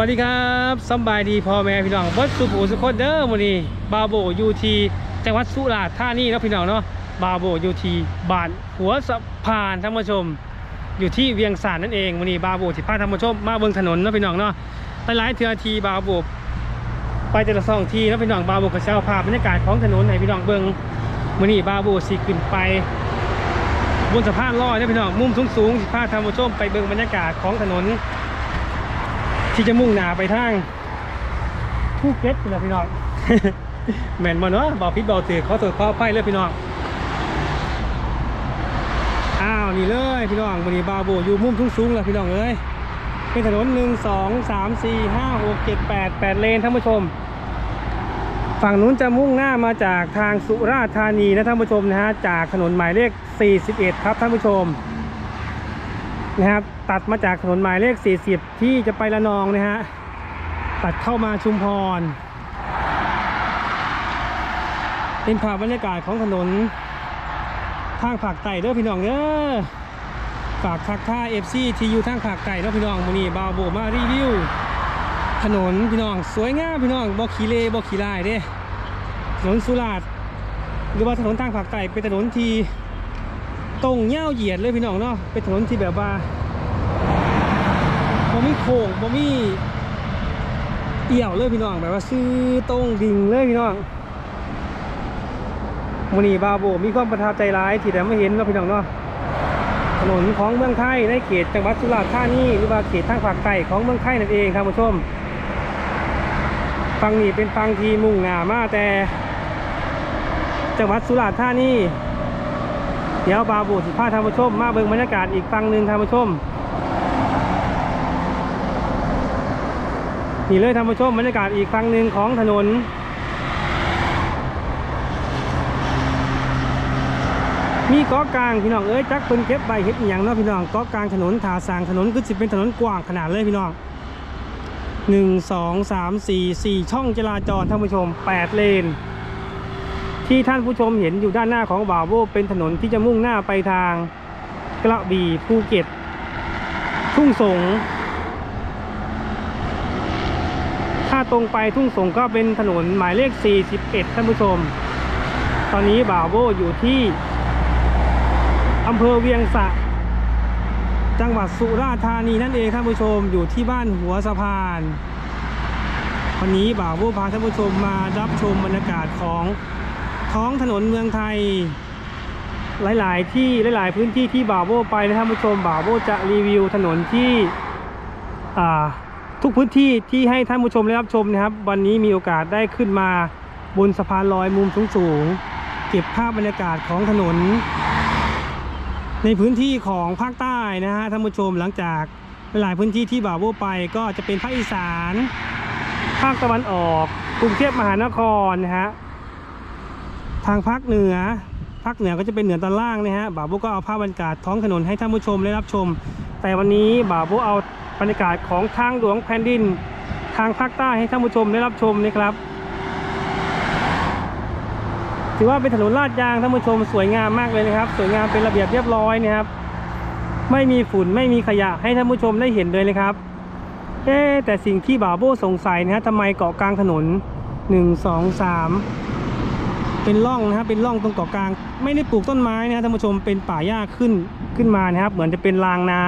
วัสดีครับสบายดีพ่อแม่พี่น้องเบิร์ดสุภูสุขคนเด้อวันนี้บาโบยูทีจังหวัดสุราษฎร์ธานีนะพี่น้องเนาะบาโบยูทีบ้านหัวสะพานท่านผู้ชม อยู่ที่เวียงสานนั่นเองวันนี้บาโบที่พาท่านผู้ชมมาเบิ่งถนนนะพี่น้องเนาะหลายๆเทือทีบาโบไปแต่ละสองทีนะพี่น้องบาโบก็เช่าภาพบรรยากาศของถนนให้พี่น้องเบิ่งวันนี้บาโบสิขึ้นไปบนสะพานลอยเนาะพี่น้องมุมสูงๆสิพาท่านผู้ชมไปเบิ่งบรรยากาศของถนน ที่จะมุ่งหน้าไปทางภูเก็ตนะพี่น้องแม่นมาเนาะบอกพิษบอกเตือขอตรวจข้อไฟเลยพี่น้องอ้าวนี่เลยพี่น้องวันนี้บาโบอยู่มุมทุ่งสูงเลยพี่น้องเอ้ยเป็นถนนหนึ่งสองสามสี่ห้าหกเจ็ดแปดแปดเลนท่านผู้ชม ฝั่งนู้นจะมุ่งหน้ามาจากทางสุราษฎร์ธานีนะท่านผู้ชมนะฮะจากถนนหมายเลข 41 ครับท่านผู้ชม นะครับตัดมาจากถนนหมายเลข 40 ที่จะไประนองนะฮะตัดเข้ามาชุมพร เป็นภาพบรรยากาศของถนน ทางผักไต่เด้อพี่น้องเด้อฝากทักท่าเอฟซีที่อยู่ทางผักไต่เด้อพี่น้องมือนี้บาวโบมารีวิว ถนนพี่น้องสวยงามพี่น้องบ่ขี้เละบ่ขี้ลายเด้ถนนสุราษฎร์หรือว่าถนนทางผักไต่เป็นถนนที่ ตรงเงาเหยียดเลยพี่น้องเนาะเป็นถนนที่แบบว่าบ่มีโค้งบ่มีเอี่ยวเลยพี่น้องแบบว่าซื้อตรงดิ่งเลยพี่น้องมูนีบาโบมีความประทับใจร้ายที่ได้มาเห็นเนาะพี่น้องเนาะถนนของเมืองไทยในเขตจังหวัดสุราษฎร์ธานีหรือว่าเขตทางภาคใต้ของเมืองไทยนั่นเองครับผู้ชมฟังนี้เป็นฟังที่มุ่งหน้ามาแต่ จังหวัดสุราษฎร์ธานี เดี๋ยวบาบูสิพาท่านผู้ชม มาเบิ่งบรรยากาศอีกฝั่งหนึ่งท่านผู้ชมนี่เลยท่านผู้ชมบรรยากาศอีกฝั่งหนึ่งของถนนมีเกาะกลางพี่น้องเอ้ยจักเพิ่นเก็บใบเฮ็ดอย่างเนาะพี่น้องเกาะกลางถนนทาสางถนนก็สิเป็นถนนกว้างขนาดเลยพี่น้องหนึ่งสองสามสี่สี่ช่องจราจรท่านผู้ชมแปดเลน ที่ท่านผู้ชมเห็นอยู่ด้านหน้าของบ่าวโบเป็นถนนที่จะมุ่งหน้าไปทางกระบี่ภูเก็ต ทุ่งสง ถ้าตรงไปทุ่งสงก็เป็นถนนหมายเลข 41 ท่านผู้ชม ตอนนี้บ่าวโบอยู่ที่อำเภอเวียงสะ จังหวัดสุราษฎร์ธานีนั่นเองท่านผู้ชมอยู่ที่บ้านหัวสะพานวันนี้บ่าวโบพาท่านผู้ชมมารับชมบรรยากาศของ ท้องถนนเมืองไทย หลาย ๆ ที่หลาย ๆ พื้นที่ที่บ่าวโบไปนะท่านผู้ชมบ่าวโบจะรีวิวถนนที่ทุกพื้นที่ที่ให้ท่านผู้ชมได้รับชมนะครับ วันนี้มีโอกาสได้ขึ้นมาบนสะพานลอยมุมสูง ๆ เก็บภาพบรรยากาศของถนน ในพื้นที่ของภาคใต้นะฮะท่านผู้ชมหลังจากหลายพื้นที่ที่บ่าวโบไปก็จะเป็นภาคอีสาน ภาคตะวันออก กรุงเทพมหานครนะฮะ ทางภาคเหนือ ภาคเหนือก็จะเป็นเหนือตอนล่างนะฮะบ่าวโบก็เอาภาพบรรยากาศท้องถนนให้ท่านผู้ชมได้รับชม แต่วันนี้บ่าวโบเอาบรรยากาศของทางหลวงแผ่นดิน ทางภาคใต้ให้ท่านผู้ชมได้รับชมนะครับ ถือว่าเป็นถนนลาดยางท่านผู้ชมสวยงามมากเลยนะครับ สวยงามเป็นระเบียบเรียบร้อยนะครับ ไม่มีฝุ่นไม่มีขยะให้ท่านผู้ชมได้เห็นเลยนะครับเอ๊แต่สิ่งที่บ่าวโบสงสัยนะฮะทำไมเกาะกลางถนนหนึ่งสองสาม เป็นร่องนะครับเป็นร่องตรงเกาะกลาง ไม่ได้ปลูกต้นไม้นะครับท่านผู้ชมเป็นป่าหญ้าขึ้นขึ้นมานะครับ เหมือนจะเป็นรางน้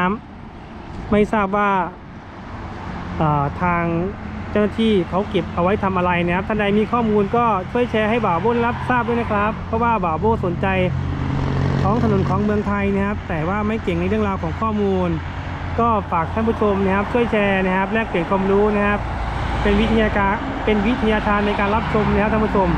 ำไม่ทราบว่าทางเจ้าหน้าที่เขาเก็บเอาไว้ทำอะไรนะครับท่านใดมีข้อมูลก็ช่วยแชร์ให้บ่าวโบ้รับทราบด้วยนะครับ เพราะว่าบ่าวโบ้สนใจท้องถนนของเมืองไทยนะครับ แต่ว่าไม่เก่งในเรื่องราวของข้อมูล ก็ฝากท่านผู้ชมนะครับ ช่วยแชร์นะครับแลกเปลี่ยนความรู้นะครับ เป็นวิทยาการเป็นวิทยาทานในการรับชมนะครับท่านผู้ชม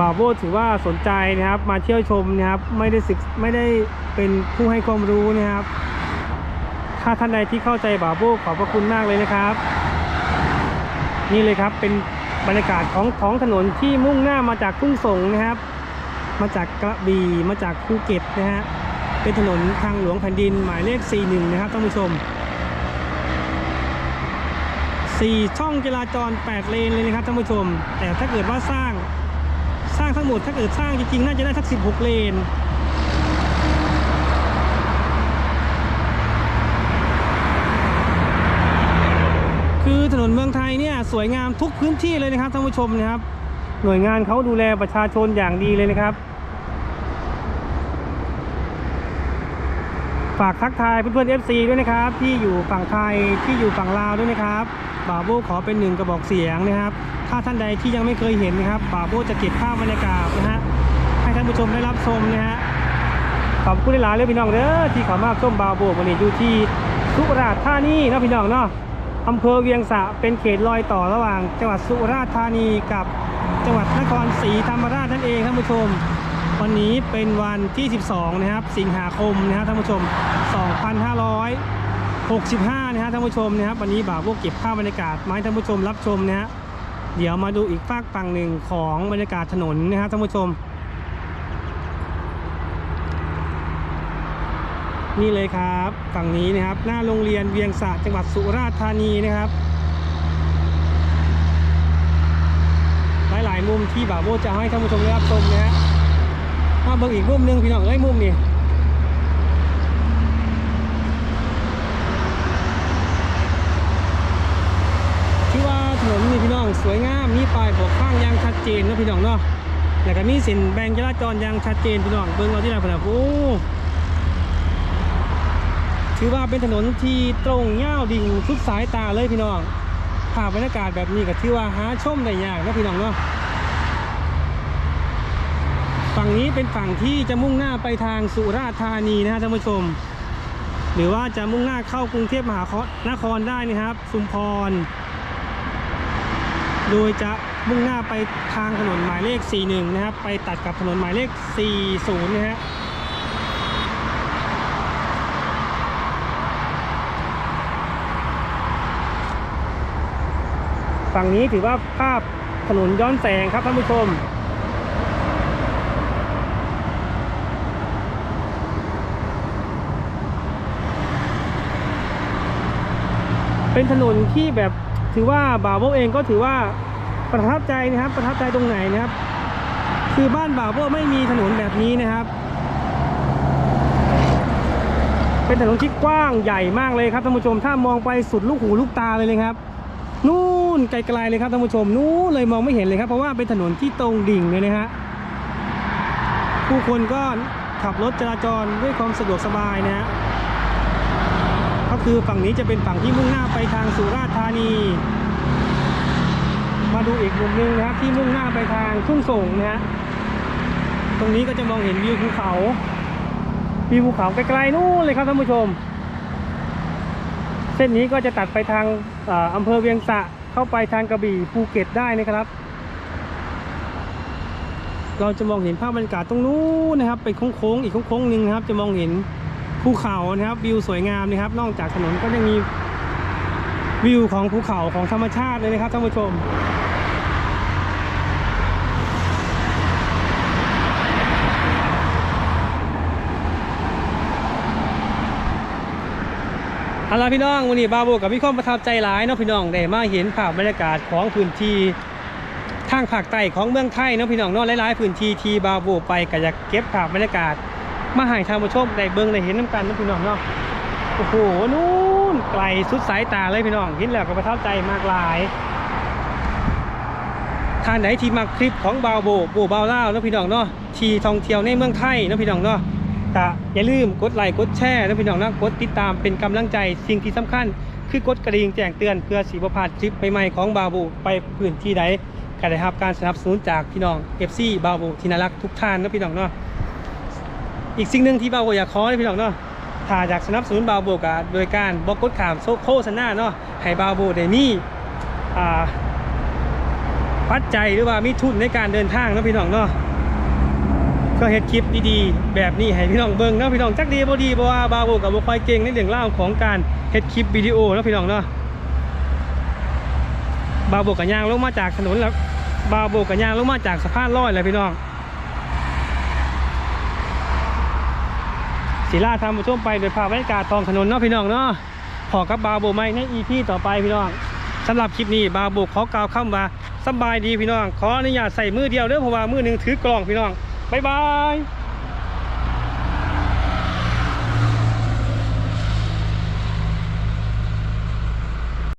บ่าวโบถือว่าสนใจนะครับ มาเที่ยวชมนะครับ ไม่ได้ศึกไม่ได้เป็นผู้ให้ความรู้นะครับ ถ้าท่านใดที่เข้าใจบ่าวโบขอบพระคุณมากเลยนะครับ นี่เลยครับเป็นบรรยากาศของท้องถนนที่มุ่งหน้ามาจากทุ่งสงนะครับ มาจากกระบี่มาจากภูเก็ตนะฮะเป็นถนนทางหลวงแผ่นดินหมายเลข 41 นะครับท่านผู้ชม 4 ช่องจราจร 8 เลนเลยนะครับท่านผู้ชม แต่ถ้าเกิดว่าสร้าง สร้างทั้งหมดถ้าเกิดสร้างจริงๆ น่าจะได้สัก 16 เลนคือถนนเมืองไทยเนี่ยสวยงามทุกพื้นที่เลยนะครับท่านผู้ชมนะครับ หน่วยงานเขาดูแลประชาชนอย่างดีเลยนะครับ ฝากทักทายเพื่อนๆ FC ด้วยนะครับ ที่อยู่ฝั่งไทยที่อยู่ฝั่งลาวด้วยนะครับบาโบขอเป็นหนึ่งกระบอกเสียงนะครับ ถ้าท่านใดที่ยังไม่เคยเห็นนะครับบาโบจะเก็บภาพบรรยากาศนะฮะให้ท่านผู้ชมได้รับชมนะฮะขอบคุณหลายเลยพี่น้องเด้อที่เขามาชมบาโบวันนี้อยู่ที่สุราษฎร์ธานีนาะพี่น้องเนาะอำเภอเวียงสะเป็นเขตรอยต่อระหว่าง จังหวัดสุราษฎร์ธานีกับจังหวัดนครศรีธรรมราชนั่นเองท่านผู้ชม วันนี้เป็นวันที่ 12 นะครับ สิงหาคมนะครับท่านผู้ชม 2565 นะครับท่านผู้ชมนะครับวันนี้บ่าวพวกเก็บภาพบรรยากาศมาให้ท่านผู้ชมรับชมนะฮะเดี๋ยวมาดูอีกฝากฝั่งหนึ่งของบรรยากาศถนนนะครับท่านผู้ชม นี่เลยครับฝั่งนี้นะครับ หน้าโรงเรียนเวียงสะจังหวัดสุราษฎร์ธานีนะครับหลายๆมุมที่บ่าวโบจะให้ท่านผู้ชมได้รับชมนะฮะ มาเบิ่งอีกมุมหนึงพี่น้องเอ้ยมุมนี่ที่ว่าถนนนี่พี่น้องสวยงามมีป้ายบอกข้างอย่างชัดเจนนะพี่น้องเนาะแล้วก็มีเส้นแบ่งจราจรอย่างชัดเจนพี่น้องเบิ่งเอาที่ไหนพนนะโอ้ถือว่าเป็นถนนที่ตรงยาวดิ่งสุดสายตาเลยพี่น้องภาพบรรยากาศแบบนี้ก็ถือว่าหาชมได้ยากนะพี่น้องเนาะ ฝั่งนี้เป็นฝั่งที่จะมุ่งหน้าไปทางสุราษฎร์ธานีนะฮะท่านผู้ชม หรือว่าจะมุ่งหน้าเข้ากรุงเทพมหานครได้นะครับชุมพร โดยจะมุ่งหน้าไปทางถนนหมายเลข 41 นะครับ ไปตัดกับถนนหมายเลข 40 นะฮะฝั่งนี้ถือว่าภาพถนนย้อนแสงครับท่านผู้ชม เป็นถนนที่แบบถือว่าบ่าวโบเองก็ถือว่าประทับใจนะครับ ประทับใจตรงไหนนะครับ คือบ้านบ่าวโบไม่มีถนนแบบนี้นะครับ เป็นถนนที่กว้างใหญ่มากเลยครับท่านผู้ชมถ้ามองไปสุดลูกหูลูกตาเลยเลยครับนู่นไกลๆเลยครับท่านผู้ชมนู่นเลยมองไม่เห็นเลยครับ เพราะว่าเป็นถนนที่ตรงดิ่งเลยนะฮะผู้คนก็ขับรถจราจรด้วยความสะดวกสบายนะฮะ ก็คือฝั่งนี้จะเป็นฝั่งที่มุ่งหน้าไปทางสุราษฎร์ธานี มาดูอีกมุมหนึ่งนะครับที่มุ่งหน้าไปทางทุ่งส่งนะฮะตรงนี้ก็จะมองเห็นวิวภูเขาวิวภูเขาไกลๆนู่นเลยครับท่านผู้ชม เส้นนี้ก็จะตัดไปทางอาอำเภอเวียงสะเข้าไปทางกระบี่ภูเก็ตได้นะครับ เราจะมองเห็นภาพบรรยากาศตรงนู้นนะครับเป็นโค้งๆอีกโค้งๆหนึ่งนะครับ จะมองเห็น ภูเขานะครับวิวสวยงามนะครับ นอกจากถนนก็ยังมีวิวของภูเขาของธรรมชาติเลยนะครับท่านผู้ชมเอาล่ะพี่น้องวันนี้บาโบกับพี่ข้อมประทับใจหลายเนาะพี่น้องได้มาเห็นภาพบรรยากาศของพื้นที่ทางภาคใต้ของเมืองไทยเนาะพี่น้องเนาะหลายๆพื้นที่ที่บาโบไปก็อยากเก็บภาพบรรยากาศ มาให้ทางผู้ชมได้เบิ่งได้เห็นน้ำกันนะพี่น้องเนาะโอ้โหนู่นไกลสุดสายตาเลยพี่น้องเห็นแล้วก็ประทับใจมากหลายท่านไหนที่มาคลิปของบาวโบโบบาวเล่าเนาะพี่น้องเนาะที่ท่องเที่ยวในเมืองไทยเนาะพี่น้องเนาะก็อย่าลืมกดไลค์กดแชร์นาะพี่น้องนะกดติดตามเป็นกำลังใจสิ่งที่สำคัญ คือกดกระดิ่งแจ้งเตือนเพื่อสีประพาดคลิปใหม่ๆของบาวโบไปพื้นที่ใดก็ได้รับการสนับสนุนจากพี่น้อง FC บาวโบที่น่ารักทุกท่านเนาะพี่น้องเนาะ อีกสิ่งหนึ่งที่บาวโบอยากขอให้พี่น้องเนาะถ้าอยากสนับสนุนบาวโบกะโดยการบอกกดขามโฆษณาเนาะให้บาวโบได้มีอ่าปัจจัยหรือว่ามีทุนในการเดินทางนะพี่น้องเนาะก็เฮ็ดคลิปดีๆ แบบนี้ให้พี่น้องเบิ่งนะพี่น้องจักดีบ่ดีบ่ว่าบาโบกับบ่ค่อยเก่งในเรื่องราของการเฮ็ดคลิปวิดีโอนะพี่น้องเนาะบาโบกับยางลงมาจากถนนแล้วบาโบกับยางลงมาจากสะพานลอยเลยพี่น้อง ศิลาทำผู้ชมไปโดยภาพบรรยากาศท้องถนนเนาะพี่น้องเนาะขอกับบาโบไม่ในอีพีต่อไปพี่น้องสำหรับคลิปนี้บาโบขอกล่าวคำว่าสบายดีพี่น้อง ขออนุญาตใส่มือเดียวเด้อเพราะว่ามือหนึ่งถือกล่องพี่น้องบ๊ายบาย